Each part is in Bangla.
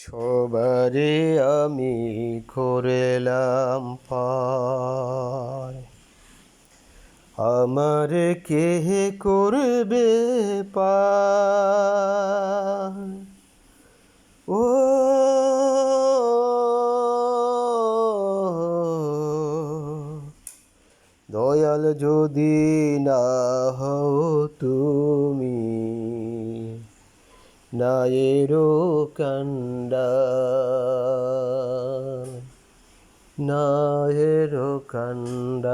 সবারে আমি করেলাম আমার কে করবে পায় ও দয়াল যদি না হও তুমি নায়েরো কান্ডার নায়েরো কান্ডার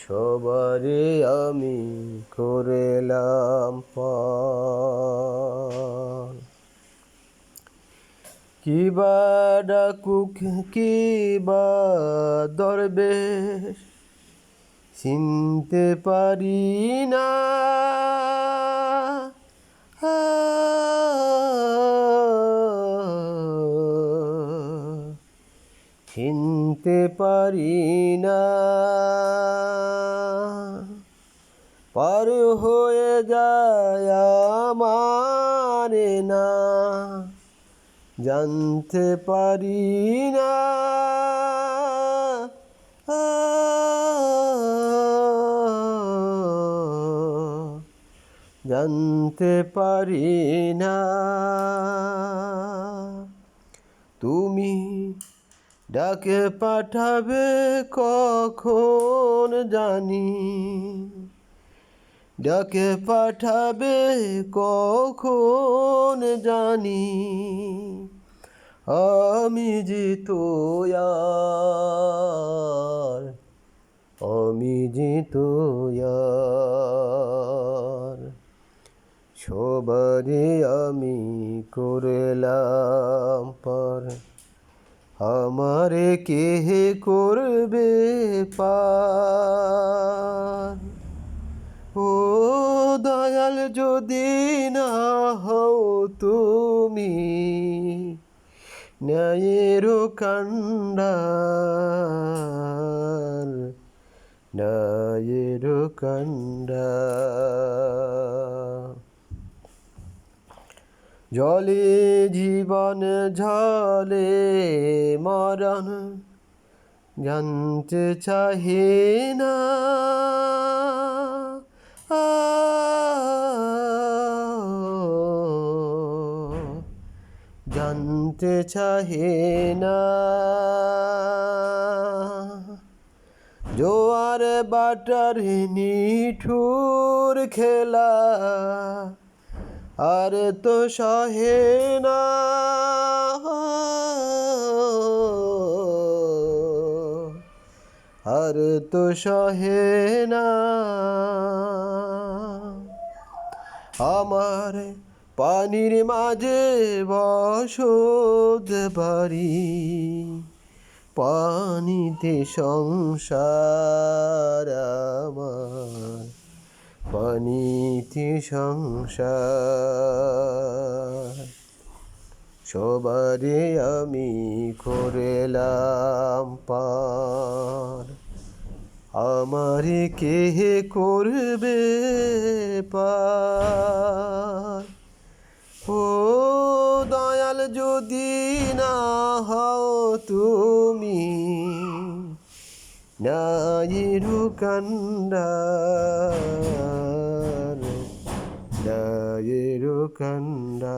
সবারে আমি করেলাম কিবা ডাকুক কিবা দরবেশ চিনতে পারি না চিনতে পারি না। পার হয়ে যায় আমার না। জানতে পারি না। জানতে পারি না। তুমি ডাকে পাঠাবে কখন জানি। ডাকে পাঠাবে কখন জানি। আমি জিত আর, আমি জিত আর। সবারে আমি করলাম পর। আমারে কে করবে পার? ও দয়াল, যদি না হও তুমি ন্যায়েরও কান্ডার ন্যায়েরও কান্ডার জলে জীবন ঝলে মরণ জানতে চাহে না। জানতে চাহে না। জোয়ার বাটার নিঠুর খেলা আর তো সহে না আর তো সহে না আমার পানির মাঝে বসত বাড়ি, পানিতে সংসার আমার। পানিতে সংসার। সবারে আমি করেলাম পার। আমারে কে করবে পার? ও দয়াল, যদি না হও তুমি নাইরু কান্ডার নাইরু কান্ডার